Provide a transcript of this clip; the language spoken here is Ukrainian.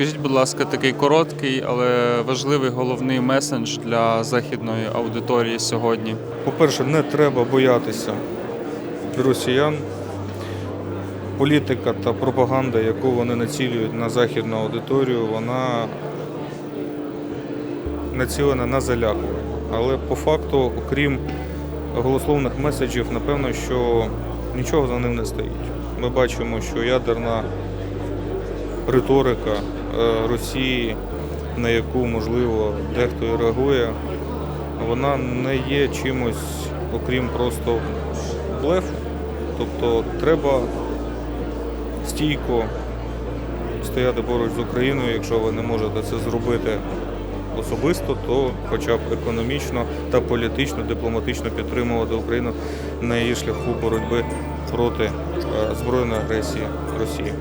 Скажіть, будь ласка, такий короткий, але важливий головний месендж для західної аудиторії сьогодні. По-перше, не треба боятися росіян. Політика та пропаганда, яку вони націлюють на західну аудиторію, вона націлена на залякування. Але по факту, окрім голословних меседжів, напевно, що нічого за ним не стоїть. Ми бачимо, що ядерна риторика е, Росії, на яку можливо дехто і реагує, вона не є чимось, окрім просто блефу. Тобто треба стійко стояти поруч з Україною, якщо ви не можете це зробити особисто, то хоча б економічно та політично, дипломатично підтримувати Україну на її шляху боротьби проти е, збройної агресії Росії.